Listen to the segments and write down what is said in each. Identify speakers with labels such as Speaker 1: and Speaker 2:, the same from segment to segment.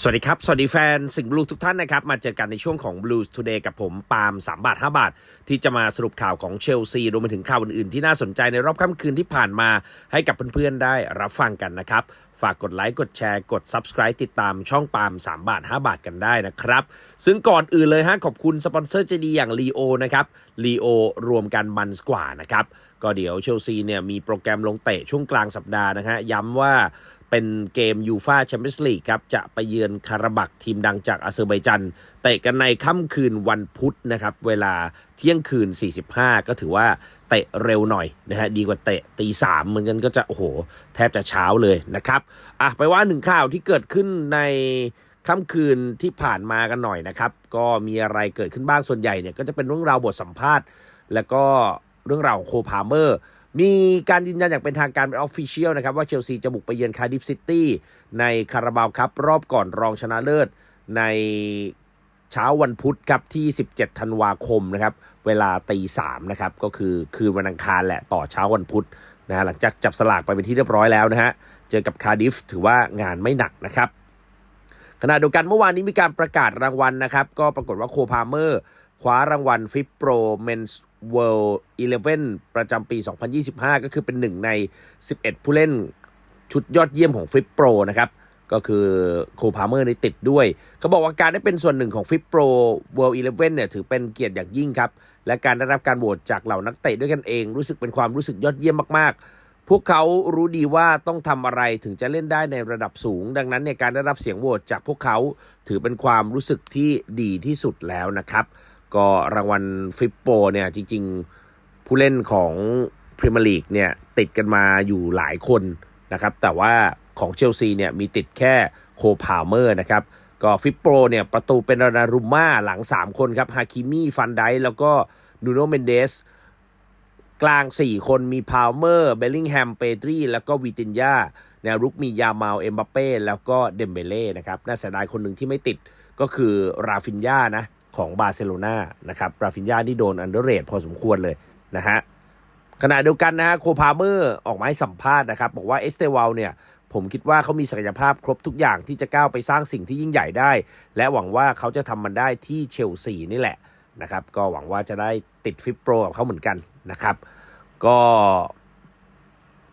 Speaker 1: สวัสดีครับ สวัสดีแฟนสิงห์บลูทุกท่านนะครับ มาเจอกันในช่วงของ Blues Today กับผมปาล์ม3บาท 5 บาท ที่จะมาสรุปข่าวของเชลซีรวมไปถึงข่าวอื่น ๆ ที่น่าสนใจในรอบค่ำคืนที่ผ่านมาให้กับเพื่อน ๆ ได้รับฟังกันนะครับ ฝากกดไลค์ กดแชร์ กด Subscribe ติดตามช่องปาล์ม3บาท 5 บาทกันได้นะครับ ซึ่งก่อนอื่นเลยฮะขอบคุณสปอนเซอร์ใจดีอย่าง Leo นะครับ Leo รวมกันมันกว่านะครับก็เดี๋ยวเชลซีเนี่ยมีโปรแกรมลงเตะช่วงกลางสัปดาห์นะฮะย้ำว่า เป็นเกมยูฟาแชมเปี้ยนส์ลีกครับ จะไปเยือนคาราบักทีมดังจากอาเซอร์ไบจันเตะกันในค่ำคืนวันพุธนะครับ เวลาเที่ยงคืน 45 ก็ถือว่าเตะเร็วหน่อยนะฮะดีกว่าเตะตีสามเหมือนกันก็จะ โอ้โห แทบจะเช้าเลยนะครับอะไปว่าหนึ่งข่าวที่เกิดขึ้นในค่ำคืนที่ผ่านมากันหน่อยนะครับ ก็มีอะไรเกิดขึ้นบ้างส่วนใหญ่เนี่ยก็จะเป็นเรื่องราวบทสัมภาษณ์ แล้วก็เรื่องราวโคพาเมอร์ มีการยืนยันอย่างเป็นทางการเป็นออฟฟิเชียลนะครับว่าเชลซีจะบุกไปเยือนคาร์ดิฟซิตี้ในคาราบาวครับรอบก่อนรองชนะเลิศในเช้าวันพุธครับที่ 17 ธันวาคมนะครับเวลาตีสามนะครับก็คือคืนวันอังคารแหละต่อเช้าวันพุธนะฮะหลังจากจับสลากไปเป็นที่เรียบร้อยแล้วนะฮะเจอกับคาร์ดิฟถือว่างานไม่หนักนะครับขณะเดียวกันเมื่อวานนี้มีการประกาศรางวัลนะครับ ก็ปรากฏว่าโคพาเมอร์ คว้ารางวัลฟิปโปรเมนส์ เวิลด์11 ประจำปี 2025 ก็คือเป็นหนึ่งใน 11 ผู้เล่นชุดยอดเยี่ยมของฟิปโปรนะครับ ก็คือโคพาเมอร์ในติดด้วย เขาบอกว่าการได้เป็นส่วนหนึ่งของฟิปโปรเวิลด์11 เนี่ยถือเป็นเกียรติอย่างยิ่งครับ และการได้รับการโหวตจากเหล่านักเตะด้วยกันเอง รู้สึกเป็นความรู้สึกยอดเยี่ยมมาก ๆพวกเขารู้ดีว่าต้องทำอะไรถึงจะเล่นได้ในระดับสูง ดังนั้นเนี่ยการได้รับเสียงโหวตจากพวกเขาถือเป็นความรู้สึกที่ดีที่สุดแล้วนะครับ ก็รางวัลฟิปโปเนี่ยจริง ๆ ผู้เล่นของพรีเมียร์ลีกเนี่ยติดกันมาอยู่หลายคนนะครับ แต่ว่าของเชลซีเนี่ยมีติดแค่โคพาเมอร์นะครับ ก็ฟิปโปเนี่ยประตูเป็นรานารุมม่าหลัง 3 คนครับฮาคิมี่ฟันไดแล้วก็นูโนเมนเดสกลาง 4 คนมีพาวเมอร์เบลลิงแฮมเปดรีแล้วก็วิตินยาแนวรุกมียามาลเอมบัปเป้แล้วก็เดมเบเล่นะครับน่าเสียดายคนหนึ่งที่ไม่ติดก็คือราฟินยานะ ของบาร์เซโลนานะครับราฟินยานี่โดนอันเดอร์เรทพอสมควรเลยนะฮะขณะเดียวกันนะฮะโคพาเมอร์ออกมาให้สัมภาษณ์นะครับ บอกว่าเอสเตวาลเนี่ยผมคิดว่าเขามีศักยภาพครบทุกอย่างที่จะก้าวไปสร้างสิ่งที่ยิ่งใหญ่ได้ และหวังว่าเขาจะทำมันได้ที่เชลซีนี่แหละนะครับ ก็หวังว่าจะได้ติดฟิปโปรกับเขาเหมือนกันนะครับ ก็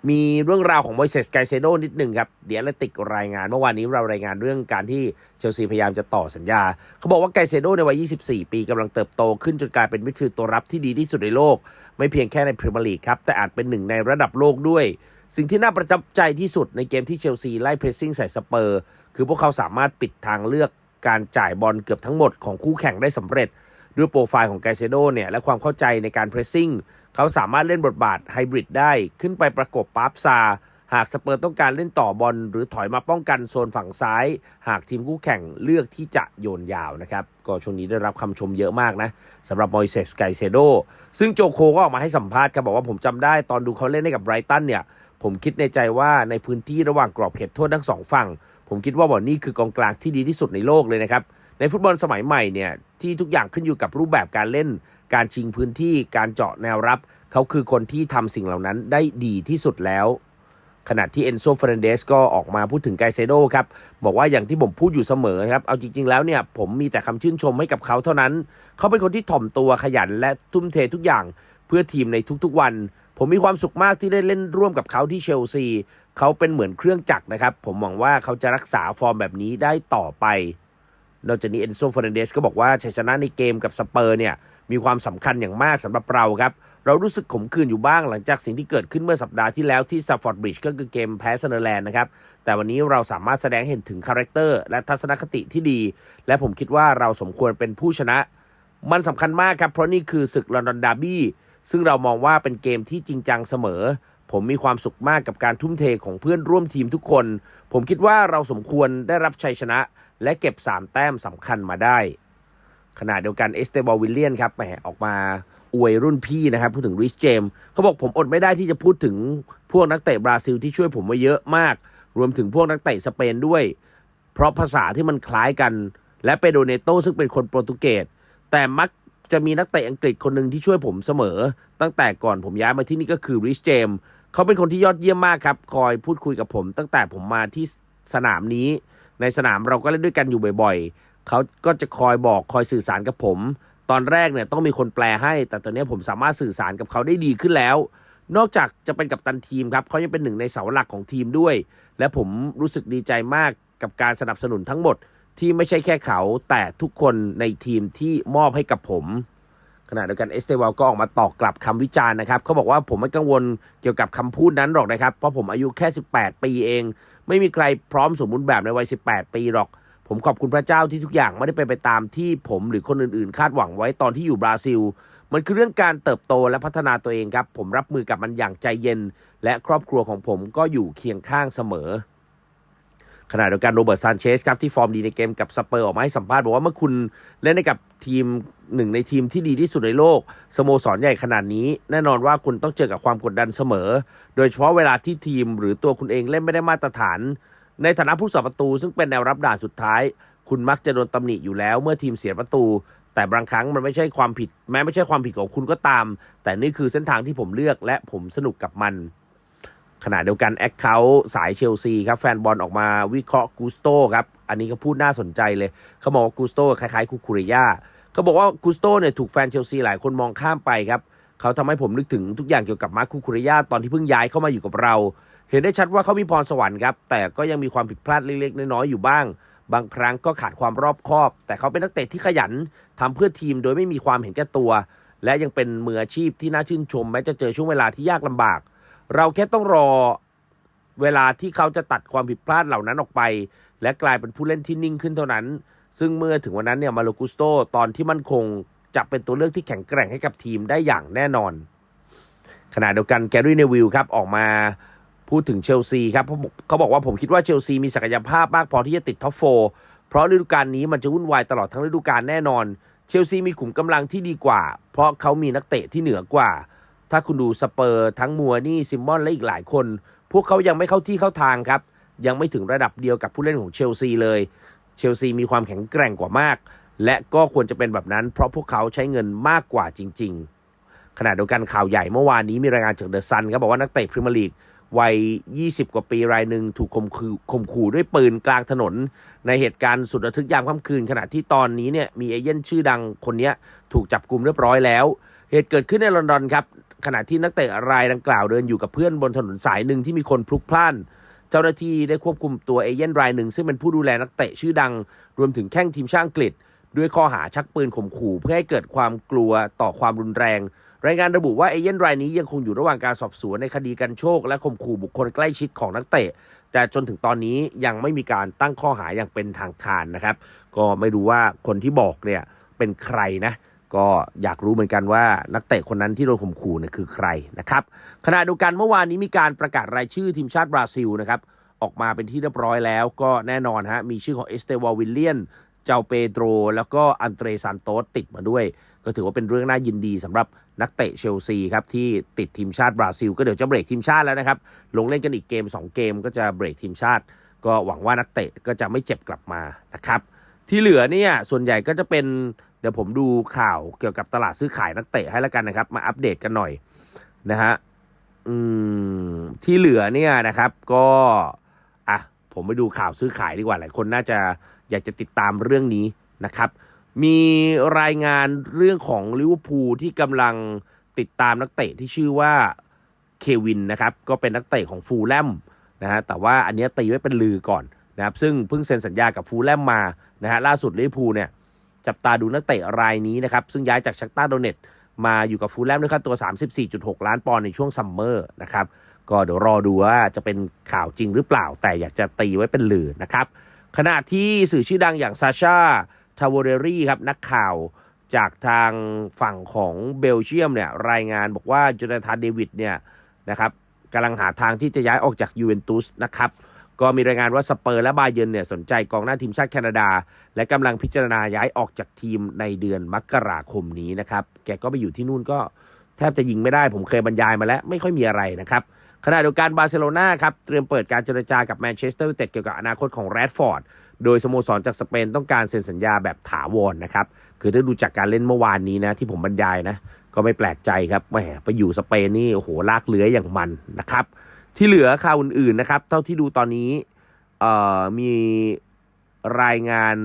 Speaker 1: มีเรื่องราวของมอยเซสไกเซโดนิดหนึ่งครับ เดียร์เลติกรายงาน เมื่อวานนี้เรารายงานเรื่องการที่เชลซีพยายามจะต่อสัญญา เขาบอกว่าไกเซโดในวัย 24 ปีกำลังเติบโตขึ้นจนกลายเป็นมิดฟิลด์ตัวรับที่ดีที่สุดในโลก ไม่เพียงแค่ในพรีเมียร์ลีกครับ แต่อาจเป็นหนึ่งในระดับโลกด้วย สิ่งที่น่าประทับใจที่สุดในเกมที่เชลซีไล่เพรสซิ่งใส่สเปอร์ คือพวกเขาสามารถปิดทางเลือกการจ่ายบอลเกือบทั้งหมดของคู่แข่งได้สำเร็จ ด้วยโปรไฟล์ของไกเซโดเนี่ยและความเข้าใจในการเพรสซิ่งเขาสามารถเล่นบทบาทไฮบริดได้ขึ้นไปประกบปาร์ฟซาหากสเปอร์ต้องการเล่นต่อบอลหรือถอยมาป้องกันโซนฝั่งซ้าย หากทีมคู่แข่งเลือกที่จะโยนยาวนะครับ ก็ช่วงนี้ได้รับคำชมเยอะมากนะสำหรับมอยเซสไกเซโดซึ่งโจโคก็ออกมาให้สัมภาษณ์ครับบอกว่าผมจำได้ตอนดูเขาเล่นให้กับไบรตันเนี่ย ผมคิดในใจว่าในพื้นที่ระหว่างกรอบเขตโทษทั้งสองฝั่ง ผมคิดว่าบอลนี่คือกองกลางที่ดีที่สุดในโลกเลยนะครับ ในฟุตบอลสมัยใหม่เนี่ยที่ทุกอย่างขึ้นอยู่กับรูปแบบการเล่น การชิงพื้นที่ การเจาะแนวรับ เขาคือคนที่ทำสิ่งเหล่านั้นได้ดีที่สุดแล้วขณะที่เอนโซเฟรนเดสก็ออกมาพูดถึงไกเซโดครับ บอกว่าอย่างที่ผมพูดอยู่เสมอครับ เอาจริง ๆ แล้วเนี่ย ผมมีแต่คำชื่นชมให้กับเขาเท่านั้น เขาเป็นคนที่ถ่อมตัวขยันและทุ่มเททุกอย่างเพื่อทีมในทุกๆวัน ผมมีความสุขมากที่ได้เล่นร่วมกับเขาที่เชลซี เขาเป็นเหมือนเครื่องจักรนะครับ ผมหวังว่าเขาจะรักษาฟอร์มแบบนี้ได้ต่อไป นอกจากนี้เอนโซเฟรนเดสก็บอกว่าชัยชนะในเกมกับสเปอร์เนี่ยมีความสำคัญอย่างมากสำหรับเราครับ เรารู้สึกขมขื่นอยู่บ้างหลังจากสิ่งที่เกิดขึ้นเมื่อสัปดาห์ที่แล้วที่สตาฟอร์ดบริดจ์ก็คือเกมแพ้เซเนอร์แลนด์นะครับ แต่วันนี้เราสามารถแสดงเห็นถึงคาแรคเตอร์และทัศนคติที่ดี และผมคิดว่าเราสมควรเป็นผู้ชนะ มันสำคัญมากครับเพราะนี่คือศึกลอนดอนดาร์บี้ซึ่งเรามองว่าเป็นเกมที่จริงจังเสมอ ผมมีความสุขมากกับการทุ่มเทของเพื่อนร่วมทีมทุกคน ผมคิดว่าเราสมควรได้รับชัยชนะ และเก็บ 3 แต้มสำคัญมาได้ ขณะเดียวกันเอสเตบอลวิลเลียนครับแหมออกมาอวยรุ่นพี่นะครับ พูดถึงริชเจมเขาบอกผมอดไม่ได้ที่จะพูดถึงพวกนักเตะบราซิลที่ช่วยผมไว้เยอะมาก รวมถึงพวกนักเตะสเปนด้วย เพราะภาษาที่มันคล้ายกัน และเปโดเนโตซึ่งเป็นคนโปรตุเกสแต่มักจะมีนักเตะอังกฤษคนหนึ่งที่ช่วยผมเสมอ ตั้งแต่ก่อนผมย้ายมาที่นี่ก็คือริชเจม เขาเป็นคนที่ยอดเยี่ยมมากครับ คอยพูดคุยกับผม ตั้งแต่ผมมาที่สนามนี้ ในสนามเราก็เล่นด้วยกันอยู่บ่อยๆ เขาก็จะคอยบอกคอยสื่อสารกับผม ตอนแรกเนี่ยต้องมีคนแปลให้ แต่ตอนนี้ผมสามารถสื่อสารกับเขาได้ดีขึ้นแล้ว นอกจากจะเป็นกัปตันทีมครับเขายังเป็นหนึ่งในเสาหลักของทีมด้วย และผมรู้สึกดีใจมากกับการสนับสนุนทั้งหมดที่ไม่ใช่แค่เขาแต่ทุกคนในทีมที่มอบให้กับผม ขณะเดียวกันเอสเตวาลก็ออกมาตอบกลับคำวิจารณ์นะครับเขาบอกว่าผมไม่กังวลเกี่ยวกับคำพูดนั้นหรอกนะครับ เพราะผมอายุแค่ 18 ปีเอง ไม่มีใครพร้อมสมบูรณ์แบบในวัย 18 ปีหรอก ผมขอบคุณพระเจ้าที่ทุกอย่างไม่ได้เป็นไปตามที่ผมหรือคนอื่นๆ คาดหวังไว้ตอนที่อยู่บราซิล มันคือเรื่องการเติบโตและพัฒนาตัวเองครับ ผมรับมือกับมันอย่างใจเย็น และครอบครัวของผมก็อยู่เคียงข้างเสมอ ขณะเดียวกันโรเบิร์ตซานเชสครับที่ฟอร์มดีในเกมกับสเปอร์ออกมาให้สัมภาษณ์บอกว่าเมื่อคุณเล่นให้กับทีมหนึ่งในทีมที่ดีที่สุดในโลกสโมสรใหญ่ขนาดนี้ แน่นอนว่าคุณต้องเจอกับความกดดันเสมอ โดยเฉพาะเวลาที่ทีมหรือตัวคุณเองเล่นไม่ได้มาตรฐาน ในฐานะผู้สาประตู ซึ่งเป็นแนวรับด่านสุดท้าย คุณมักจะโดนตำหนิอยู่แล้ว เมื่อทีมเสียประตู แต่บางครั้งมันไม่ใช่ความผิด แม้ไม่ใช่ความผิดของคุณก็ตาม แต่นี่คือเส้นทางที่ผมเลือกและผมสนุกกับมัน ขณะเดียวกันแอคเคาท์สายเชลซีครับแฟนบอลออกมาวิเคราะห์กูสโตครับ อันนี้ก็พูดน่าสนใจเลย เขาบอกว่ากูสโตคล้ายๆคูคูเรย่าเขาบอกว่ากูสโตเนี่ยถูกแฟนเชลซีหลายคนมองข้ามไปครับเขาทำให้ผมนึกถึงทุกอย่างเกี่ยวกับมาร์คคูคูเรย่าตอนที่เพิ่งย้ายเข้ามาอยู่กับเรา เห็นได้ชัดว่าเขามีพรสวรรค์ครับแต่ก็ยังมีความผิดพลาดเล็กๆน้อยๆอยู่บ้าง บางครั้งก็ขาดความรอบคอบ แต่เขาเป็นนักเตะที่ขยันทำเพื่อทีมโดยไม่มีความเห็นแก่ตัว และยังเป็นมืออาชีพที่น่าชื่นชมแม้จะเจอช่วงเวลาที่ยากลำบาก เราแค่ต้องรอเวลาที่เขาจะตัดความผิดพลาดเหล่านั้นออกไป และกลายเป็นผู้เล่นที่นิ่งขึ้นเท่านั้น ซึ่งเมื่อถึงวันนั้นเนี่ยมาโลกุสโตตอนที่มั่นคงจะเป็นตัวเลือกที่แข็งแกร่งให้กับทีมได้อย่างแน่นอน ขณะเดียวกันแกรี่เนวิลครับออกมาพูดถึงเชลซีครับเขาบอกเขาบอกว่าผมคิดว่าเชลซีมีศักยภาพมากพอที่จะติดท็อปโฟร์เพราะฤดูกาลนี้มันจะวุ่นวายตลอดทั้งฤดูกาลแน่นอน เชลซีมีขุมกำลังที่ดีกว่า เพราะเขามีนักเตะที่เหนือกว่า ถ้าคุณดูสเปอร์ทั้งมัวนี่ซิมมอนและอีกหลายคน พวกเขายังไม่เข้าที่เข้าทางครับ ยังไม่ถึงระดับเดียวกับผู้เล่นของเชลซีเลย เชลซีมีความแข็งแกร่งกว่ามาก และก็ควรจะเป็นแบบนั้น เพราะพวกเขาใช้เงินมากกว่าจริง ๆ ขณะเดียวกันข่าวใหญ่เมื่อวานนี้มีรายงานจากเดอะซันครับบอกว่านักเตะพรีเมียร์ลีกวัย 20 กว่าปีรายหนึ่งถูกข่มขืข่มขู่ด้วยปืนกลางถนน ในเหตุการณ์สุดระทึกยามค่ำคืน ขณะที่ตอนนี้เนี่ยมีเอเย่นชื่อดังคนนี้ถูกจับกลุ่มเรียบร้อยแล้ว เหตุเกิดขึ้นในลอนดอนครับ ขณะที่นักเตะรายดังกล่าวเดินอยู่กับเพื่อนบนถนนสายหนึ่งที่มีคนพลุกพล่าน เจ้าหน้าที่ได้ควบคุมตัวเอเย่นรายหนึ่ง ซึ่งเป็นผู้ดูแลนักเตะชื่อดัง รวมถึงแข้งทีมชาติอังกฤษ ด้วยข้อหาชักปืนข่มขู่เพื่อให้เกิดความกลัวต่อความรุนแรง รายงานระบุว่าเอเย่นรายนี้ยังคงอยู่ระหว่างการสอบสวนในคดีกันโชค และข่มขู่บุคคลใกล้ชิดของนักเตะ แต่จนถึงตอนนี้ยังไม่มีการตั้งข้อหาอย่างเป็นทางการนะครับ ก็ไม่รู้ว่าคนที่บอกเนี่ยเป็นใครนะ ก็อยากรู้เหมือนกันว่านักเตะคนนั้นที่โดนข่มขู่เนี่ยคือใครนะครับขณะเดียวกันเมื่อวานนี้มีการประกาศรายชื่อทีมชาติบราซิลนะครับออกมาเป็นที่เรียบร้อยแล้วก็แน่นอนฮะมีชื่อของเอสเตวาวิลเลียน เจ้าเปโดรแล้วก็อันเตรซานโตสติดมาด้วย ก็ถือว่าเป็นเรื่องน่ายินดีสำหรับนักเตะเชลซีครับที่ติดทีมชาติบราซิล ก็เดี๋ยวจะเบรกทีมชาติแล้วนะครับลงเล่นกันอีกเกม 2 เกมก็จะเบรกทีมชาติ ก็หวังว่านักเตะก็จะไม่เจ็บกลับมานะครับ ที่เหลือเนี่ยส่วนใหญ่ก็จะเป็นเดี๋ยวผมดูข่าวเกี่ยวกับตลาดซื้อขายนักเตะให้แล้วกันนะครับ มาอัปเดตกันหน่อยนะฮะอืมที่เหลือเนี่ยนะครับก็อะผมไปดูข่าวซื้อขายดีกว่าหลายคนน่าจะอยากจะติดตามเรื่องนี้นะครับ มีรายงานเรื่องของลิเวอร์พูลที่กำลังติดตามนักเตะที่ชื่อว่าเควินนะครับ ก็เป็นนักเตะของฟูลแลมนะฮะแต่ว่าอันนี้ตีไว้เป็นลือก่อน นะครับซึ่งเพิ่งเซ็นสัญญากับฟูลแลมมานะฮะล่าสุดลิเวอร์พูลเนี่ยจับตาดูนักเตะรายนี้นะครับซึ่งย้ายจากชักตาโดเนตมาอยู่กับฟูลแลมด้วยค่าตัว 34.6 ล้านปอนด์ในช่วงซัมเมอร์นะครับก็เดี๋ยวรอดูว่าจะเป็นข่าวจริงหรือเปล่า แต่อยากจะตีไว้เป็นลือนะครับขณะที่สื่อชื่อดังอย่างซาชาทาวเรรี่ครับนักข่าวจากทางฝั่งของเบลเยียมเนี่ยรายงานบอกว่าจูนาธานเดวิดเนี่ยนะครับกำลังหาทางที่จะย้ายออกจากยูเวนตุสนะครับ ก็มีรายงานว่าสเปอร์และบาเยนเนี่ยสนใจกองหน้าทีมชาติแคนาดา และกำลังพิจารณาย้ายออกจากทีมในเดือนมกราคมนี้นะครับ แกก็ไปอยู่ที่นู่นก็แทบจะยิงไม่ได้ผมเคยบรรยายมาแล้วไม่ค่อยมีอะไรนะครับขณะเดียวกันบาร์เซโลนาครับเตรียมเปิดการเจรจากับแมนเชสเตอร์ยูไนเต็ดเกี่ยวกับอนาคตของแรดฟอร์ดโดยสโมสรจากสเปนต้องการเซ็นสัญญาแบบถาวรนะครับ คือถ้าดูจากการเล่นเมื่อวานนี้นะที่ผมบรรยายนะ ก็ไม่แปลกใจครับแหมไปอยู่สเปนนี่โอ้โหลากเลื้อยอย่างมันนะครับ ที่เหลือข่าวอื่นๆนะครับ เท่าที่ดูตอนนี้เอ่อมีรายงาน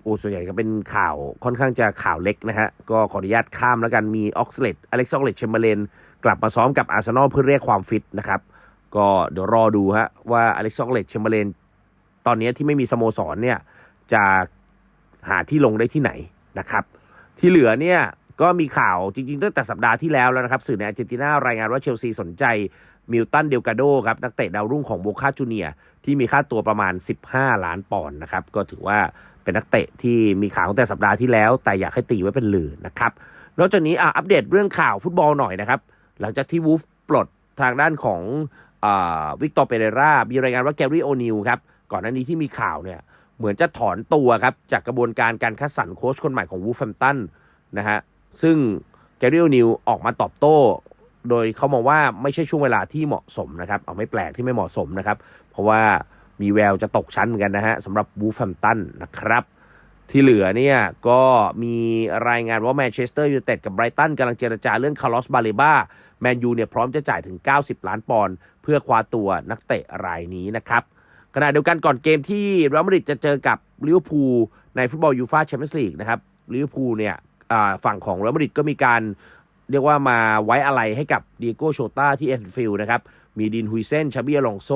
Speaker 1: โอ้ส่วนใหญ่ก็เป็นข่าวค่อนข้างจะข่าวเล็กนะฮะ ก็ขออนุญาตข้ามแล้วกันมีออกซเลตอเล็กซ์ออกเลตเชมเบรเลนกลับมาซ้อมกับอาร์เซนอลเพื่อเรียกความฟิตนะครับ ก็เดี๋ยวรอดูฮะว่าอเล็กซ์ออกเลตเชมเบรเลนตอนนี้ที่ไม่มีสโมสรเนี่ยจะหาที่ลงได้ที่ไหนนะครับ ที่เหลือเนี่ย ก็มีข่าวจริงๆตั้งแต่สัปดาห์ที่แล้วแล้วนะครับสื่อในอาร์เจนตินารายงานว่าเชลซีสนใจมิลตันเดลกาโดครับนักเตะดาวรุ่งของโบคาจูเนียที่มีค่าตัวประมาณ 15 ล้านปอนด์นะครับก็ถือว่าเป็นนักเตะที่มีข่าวตั้งแต่สัปดาห์ที่แล้ว แต่อยากให้ตีไว้เป็นลือนะครับนอกจากนี้อะอัปเดตเรื่องข่าวฟุตบอลหน่อยนะครับหลังจากที่วูฟปลดทางด้านของวิกตอร์เปเรรามีรายงานว่าแกรี่โอนิลครับก่อนหน้านี้ที่มีข่าวเนี่ยเหมือนจะถอนตัวครับจากกระบวนการการคัดสรรโค้ชคนใหม่ของวูฟแฟมตันนะฮะ ซึ่งแกรี่โอนิลออกมาตอบโต้ โดยเขามองว่าไม่ใช่ช่วงเวลาที่เหมาะสมนะครับ เอาไม่แปลกที่ไม่เหมาะสมนะครับ เพราะว่ามีแววจะตกชั้นเหมือนกันนะฮะสำหรับวูฟแฟมตันนะครับ ที่เหลือเนี่ยก็มีรายงานว่าแมนเชสเตอร์ยูไนเต็ดกับไบรตันกำลังเจรจาเรื่องคาร์ลอสบาเลบ้าแมนยูเนี่ยพร้อมจะจ่ายถึง 90 ล้านปอนด์เพื่อคว้าตัวนักเตะรายนี้นะครับขณะเดียวกันก่อนเกมที่เรอัลมาดริดจะเจอกับลิเวอร์พูลในฟุตบอลยูฟาแชมเปี้ยนส์ลีกนะครับลิเวอร์พูลเนี่ย ฝั่งของเรอัลมาดริดก็มีการเรียกว่ามาไว้อะไรให้กับเดียโก้โชตาที่แอนฟิลด์นะครับ มีดินฮุยเซนชาบิอลองโซ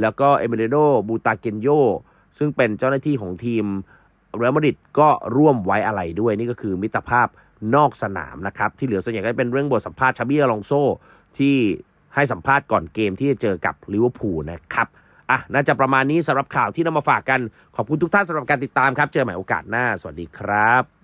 Speaker 1: แล้วก็เอเมเรโดบูตาเกนโย ซึ่งเป็นเจ้าหน้าที่ของทีมเรอัลมาดริดก็ร่วมไว้อะไรด้วย นี่ก็คือมิตรภาพนอกสนามนะครับ ที่เหลือส่วนใหญ่ก็เป็นเรื่องบทสัมภาษณ์ชาบิอลองโซ ที่ให้สัมภาษณ์ก่อนเกมที่จะเจอกับลิเวอร์พูลนะครับอะน่าจะประมาณนี้สำหรับข่าวที่นำมาฝากกัน ขอบคุณทุกท่านสำหรับการติดตามครับ เจอใหม่โอกาสหน้า สวัสดีครับ